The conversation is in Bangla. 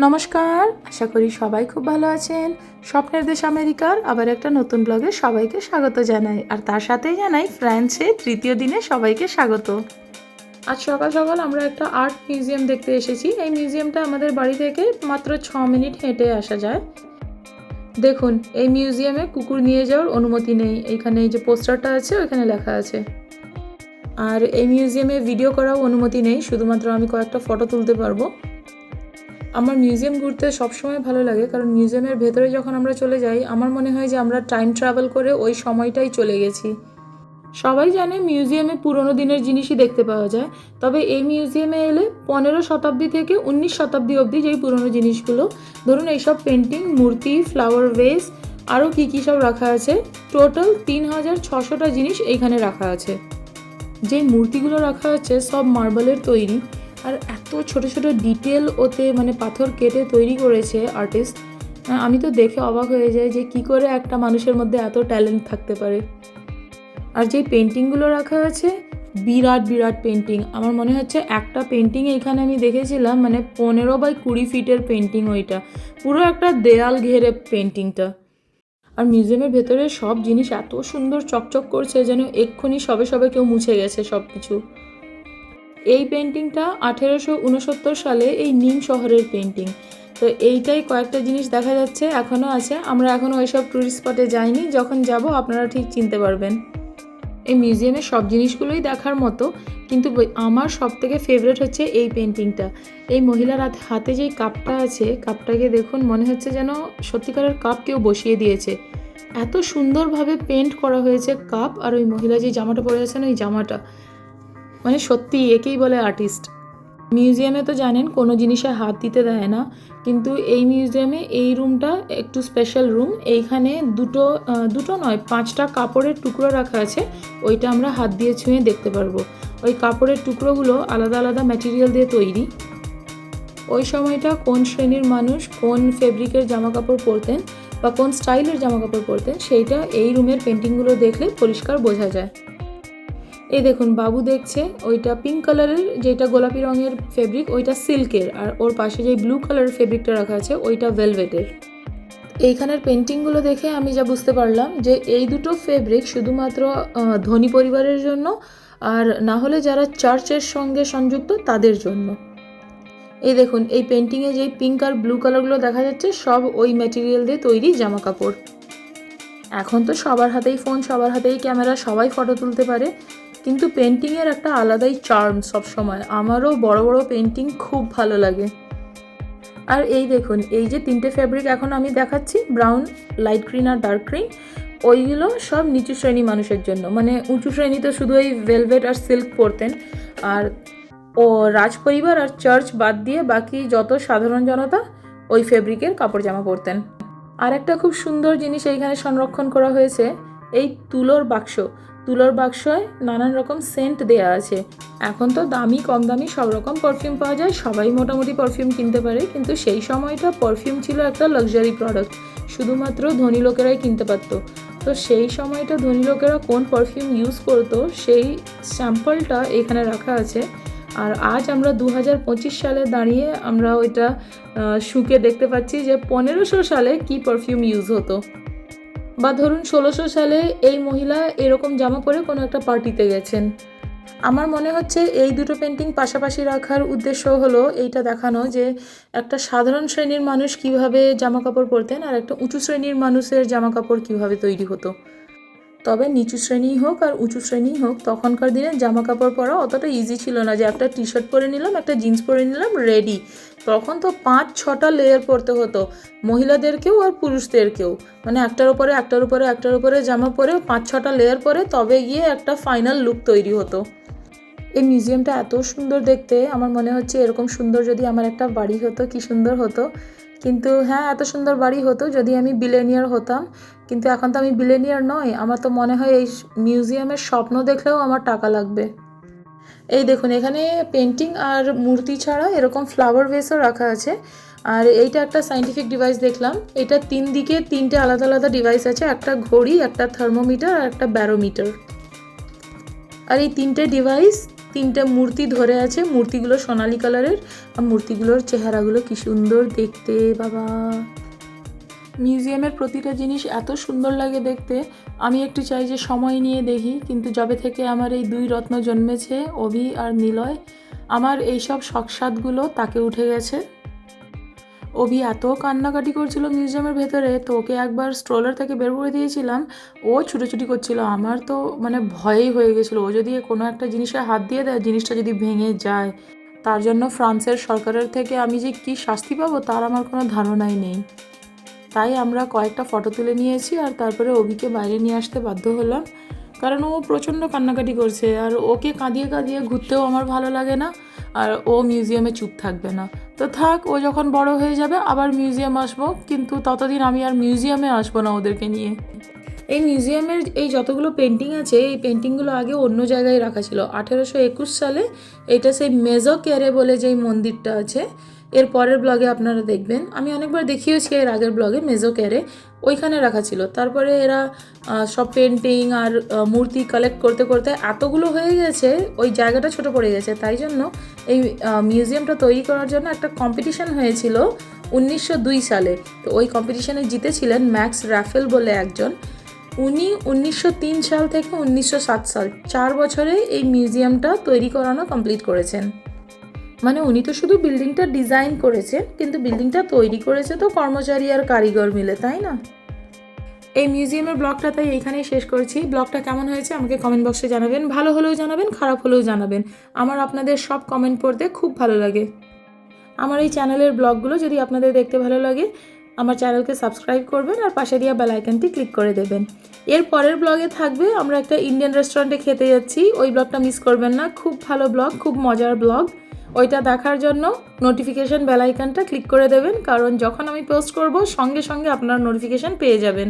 নমস্কার, আশা করি সবাই খুব ভালো আছেন। স্বপ্নের দেশ আমেরিকার আবার একটা নতুন ব্লগে সবাইকে স্বাগত জানাই, আর তার সাথেই জানাই ফ্রান্সে তৃতীয় দিনে সবাইকে স্বাগত। আজ সকাল সকাল আমরা একটা আর্ট মিউজিয়াম দেখতে এসেছি। এই মিউজিয়ামটা আমাদের বাড়ি থেকে মাত্র ছ মিনিট হেঁটে আসা যায়। দেখুন, এই মিউজিয়ামে কুকুর নিয়ে যাওয়ার অনুমতি নেই। এখানে এই যে পোস্টারটা আছে, ওইখানে লেখা আছে। আর এই মিউজিয়ামে ভিডিও করাও অনুমতি নেই। শুধুমাত্র আমি কয়েকটা ফটো তুলতে পারব। আমার মিউজিয়াম ঘুরতে সবসময় ভালো লাগে, কারণ মিউজিয়ামের ভেতরে যখন আমরা চলে যাই, আমার মনে হয় যে আমরা টাইম ট্রাভেল করে ওই সময়টাই চলে গেছি। সবাই জানে মিউজিয়ামে পুরনো দিনের জিনিসই দেখতে পাওয়া যায়, তবে এই মিউজিয়ামে এলে পনেরো শতাব্দী থেকে উনিশ শতাব্দী অবধি যেই পুরনো জিনিসগুলো, ধরুন এইসব পেন্টিং মূর্তি ফ্লাওয়ার ভেস আরও কী কী সব রাখা আছে টোটাল তিন হাজার ছশোটা জিনিস এইখানে রাখা আছে। যেই মূর্তিগুলো রাখা আছে সব মার্বেলের তৈরি, আর এত ছোট ছোট ডিটেল ওতে মানে পাথর কেটে তৈরি করেছে আর্টিস্ট আমি তো দেখে অবাক হয়ে যাই যে কি করে একটা মানুষের মধ্যে এত ট্যালেন্ট থাকতে পারে। আর যেই পেন্টিংগুলো রাখা আছে, বিরাট বিরাট পেন্টিং আমার মনে হচ্ছে একটা পেন্টিং এখানে আমি দেখেছিলাম মানে পনেরো বাই কুড়ি ফিটের পেন্টিং ওইটা। পুরো একটা দেয়াল ঘেরে পেন্টিংটা আর মিউজিয়ামের ভেতরে সব জিনিস এত সুন্দর চকচক করছে যেন এক্ষুনি সবে সবে কেউ মুছে গেছে সব কিছু এই পেন্টিংটা আঠেরোশো উনসত্তর সালে এই নিম শহরের পেন্টিং তো এইটাই কয়েকটা জিনিস দেখা যাচ্ছে, এখনও আছে। আমরা এখনও ওইসব ট্যুরিস্ট স্পটে যাইনি। যখন যাব, আপনারা ঠিক চিনতে পারবেন। এই মিউজিয়ামে সব জিনিসগুলোই দেখার মতো, কিন্তু আমার সব থেকে ফেভারেট হচ্ছে এই পেন্টিংটা এই মহিলার হাতে যেই কাপটা আছে কাপটাকে দেখুন, মনে হচ্ছে যেন সত্যিকারের কাপ কেউ বসিয়ে দিয়েছে। এত সুন্দরভাবে পেন্ট করা হয়েছে কাপ, আর ওই মহিলা যে জামাটা পরে আছেন, ওই জামাটা। মানে সত্যি একেই বলে আর্টিস্ট মিউজিয়ামে তো জানেন, কোনো জিনিসে হাত দিতে দেয় না। কিন্তু এই মিউজিয়ামে এই রুমটা একটু স্পেশাল রুম এইখানে দুটো দুটো নয়, পাঁচটা কাপড়ের টুকরো রাখা আছে। ওইটা আমরা হাত দিয়ে ছুঁয়ে দেখতে পারব। ওই কাপড়ের টুকরোগুলো আলাদা আলাদা ম্যাটেরিয়াল দিয়ে তৈরি। ওই সময়টা কোন শ্রেণির মানুষ কোন ফেব্রিকের জামা কাপড় পরতেন বা কোন স্টাইলের জামা কাপড় পরতেন, সেইটা এই রুমের পেন্টিংগুলো দেখলে পরিষ্কার বোঝা যায়। এই দেখুন, বাবু দেখছে, ওইটা পিঙ্ক কালারের যেটা গোলাপি রঙের ফেব্রিক ওইটা সিল্কের আর ওর পাশে যে ব্লু কালারের ফেব্রিকটা রাখা আছে, ওইটা ভেলভেটের এইখানের পেন্টিংগুলো দেখে আমি যা বুঝতে পারলাম যে এই দুটো ফেব্রিক শুধুমাত্র ধনী পরিবারের জন্য, আর না হলে যারা চার্চের সঙ্গে সংযুক্ত, তাদের জন্য। এই দেখুন, এই পেন্টিংয়ে যেই পিঙ্ক আর ব্লু কালারগুলো দেখা যাচ্ছে, সব ওই ম্যাটেরিয়াল দিয়ে তৈরি জামা কাপড় এখন তো সবার হাতেই ফোন সবার হাতেই ক্যামেরা সবাই ফটো তুলতে পারে। কিন্তু পেন্টিংয়ের একটা আলাদাই চার্ম সবসময়। আমারও বড় বড় পেন্টিং খুব ভালো লাগে। আর এই দেখুন, এই যে তিনটে ফ্যাব্রিক এখন আমি দেখাচ্ছি ব্রাউন লাইট গ্রিন আর ডার্ক গ্রিন ওইগুলো সব নিচু শ্রেণি মানুষের জন্য। মানে উঁচু শ্রেণীতে শুধু ওই ভেলভেট আর সিল্ক পরতেন। আর ও রাজ পরিবার আর চার্চ বাদ দিয়ে বাকি যত সাধারণ জনতা ওই ফেব্রিকের কাপড় জামা পরতেন। আর একটা খুব সুন্দর জিনিস এইখানে সংরক্ষণ করা হয়েছে, এই তুলোর বাক্স। তুলোর বাক্সয় নানান রকম সেন্ট দেয়া আছে। এখন তো দামি, কম দামি সব রকম পারফিউম পাওয়া যায়। সবাই মোটামুটি পারফিউম কিনতে পারে, কিন্তু সেই সময়টা পারফিউম ছিল একটা লাক্সারি প্রোডাক্ট শুধুমাত্র ধনী লোকেরাই কিনতে পারতো। তো সেই সময়টা ধনী লোকেরা কোন পারফিউম ইউজ করতো, সেই স্যাম্পলটা এখানে রাখা আছে। আর আজ আমরা দু হাজার পঁচিশ সালে দাঁড়িয়ে আমরা ওইটা শুকে দেখতে পাচ্ছি যে পনেরোশো সালে কি পারফিউম ইউজ হতো। বা ধরুন ষোলোশো সালে এই মহিলা এরকম জামা পরে কোনো একটা পার্টিতে গেছেন। আমার মনে হচ্ছে এই দুটো পেন্টিং পাশাপাশি রাখার উদ্দেশ্য হলো এইটা দেখানো যে একটা সাধারণ শ্রেণির মানুষ কীভাবে জামা কাপড় পরতেন আর একটা উঁচু শ্রেণির মানুষের জামা কাপড় কীভাবে তৈরি হতো। তবে নিচু শ্রেণি হোক আর উঁচু শ্রেণি হোক, তখনকার দিনে জামা কাপড় পরা অতটা ইজি ছিল না যে একটা টি শার্ট পরে নিলাম, একটা জিন্স পরে নিলাম রেডি তখন তো পাঁচ, ছটা লেয়ার পরতে হতো, মহিলাদেরকেও আর পুরুষদেরকেও। মানে একটার উপরে একটার উপরে একটার উপরে জামা পরে পাঁচ, ছটা লেয়ার পরে তবে গিয়ে একটা ফাইনাল লুক তৈরি হতো। এই মিউজিয়ামটা এত সুন্দর দেখতে, আমার মনে হচ্ছে এরকম সুন্দর যদি আমার একটা বাড়ি হতো, কি সুন্দর হতো। কিন্তু হ্যাঁ এত সুন্দর বাড়ি হতো যদি আমি বিলেনিয়ার হতাম। কিন্তু এখন তো আমি বিলেনিয়ার নই আমার তো মনে হয় এই মিউজিয়ামের স্বপ্ন দেখলেও আমার টাকা লাগবে। এই দেখুন, এখানে পেন্টিং আর মূর্তি ছাড়া এরকম ফ্লাওয়ার ভেসও রাখা আছে। আর এইটা একটা সাইন্টিফিক ডিভাইস দেখলাম। এটা তিন দিকে তিনটে আলাদা আলাদা ডিভাইস আছে, একটা ঘড়ি, একটা থার্মোমিটার আর একটা ব্যারোমিটার আর এই তিনটে ডিভাইস তিনটে মূর্তি ধরে আছে। মূর্তিগুলো সোনালি কালারের। আর মূর্তিগুলোর চেহারাগুলো কি সুন্দর দেখতে, বাবা। মিউজিয়ামের প্রতিটা জিনিস এত সুন্দর লাগে দেখতে। আমি একটু চাই যে সময় নিয়ে দেখি, কিন্তু যবে থেকে আমার এই দুই রত্ন জন্মেছে, অভি আর নিলয়, আমার এইসব শখসাদগুলো তাকে উঠে গেছে। অভি এত কান্নাকাটি করছিল মিউজিয়ামের ভেতরে, তো ওকে একবার স্ট্রোলার থেকে বের করে দিয়েছিলাম। ও ছুটোছুটি করছিল, আমার তো মানে ভয়ই হয়ে গেছিল। ও যদি কোনো একটা জিনিসে হাত দিয়ে দেয়, জিনিসটা যদি ভেঙে যায়, তার জন্য ফ্রান্সের সরকারের থেকে আমি যে কী শাস্তি পাবো, তার আমার কোনো ধারণাই নেই। তাই আমরা কয়েকটা ফটো তুলে নিয়েছি আর তারপরে অভিকে বাইরে নিয়ে আসতে বাধ্য হলাম। কারণ ও প্রচণ্ড কান্নাকাটি করছে, আর ওকে কাঁদিয়ে কাঁদিয়ে ঘুরতেও আমার ভালো লাগে না। আর ও মিউজিয়ামে চুপ থাকবে না। তো থাক, ও যখন বড় হয়ে যাবে, আবার মিউজিয়াম আসব। কিন্তু ততদিন আমি আর মিউজিয়ামে আসব না ওদেরকে নিয়ে। এই মিউজিয়ামের এই যতগুলো পেন্টিং আছে, এই পেন্টিংগুলো আগে অন্য জায়গায় রাখা ছিল। আঠেরোশো একুশ সালে এটা সেই মেজো ক্যারে বলে যেই মন্দিরটা আছে, এর পরের ব্লগে আপনারা দেখবেন। আমি অনেকবার দেখিয়েছি এর আগের ব্লগে মেজো ক্যারে ওইখানে রাখা ছিল। তারপরে এরা সব পেন্টিং আর মূর্তি কালেক্ট করতে করতে এতগুলো হয়ে গেছে, ওই জায়গাটা ছোট পড়ে গেছে। তাই জন্য এই মিউজিয়ামটা তৈরি করার জন্য একটা কম্পিটিশন হয়েছিল উনিশশো দুই সালে। তো ওই কম্পিটিশনে জিতেছিলেন ম্যাক্স রাফেল বলে একজন। উনি উনিশশো তিন সাল থেকে উনিশশো সাত সাল, চার বছরে এই মিউজিয়ামটা তৈরি করানো কমপ্লিট করেছেন। মানে উনি তো শুধু বিল্ডিংটা ডিজাইন করেছেন, কিন্তু বিল্ডিংটা তৈরি করেছে তো কর্মচারী আর কারিগর মিলে, তাই না? এই মিউজিয়ামের ব্লগটা তাই এইখানেই শেষ করছি। ব্লগটা কেমন হয়েছে আমাকে কমেন্ট বক্সে জানাবেন, ভালো হলেও জানাবেন, খারাপ হলেও জানাবেন। আমার আপনাদের সব কমেন্ট পড়তে খুব ভালো লাগে। আমার এই চ্যানেলের ব্লগগুলো যদি আপনাদের দেখতে ভালো লাগে আমার চ্যানেলকে সাবস্ক্রাইব করবেন আর পাশে দেওয়া বেলাইকনটি ক্লিক করে দেবেন। এর পরের ব্লগে থাকবে, আমরা একটা ইন্ডিয়ান রেস্টুরেন্টে খেতে যাচ্ছি। ওই ব্লগটা মিস করবেন না, খুব ভালো ব্লগ খুব মজার ব্লগ ওইটা দেখার জন্য নোটিফিকেশান বেলাইকানটা ক্লিক করে দেবেন, কারণ যখন আমি পোস্ট করব, সঙ্গে সঙ্গে আপনারা নোটিফিকেশান পেয়ে যাবেন।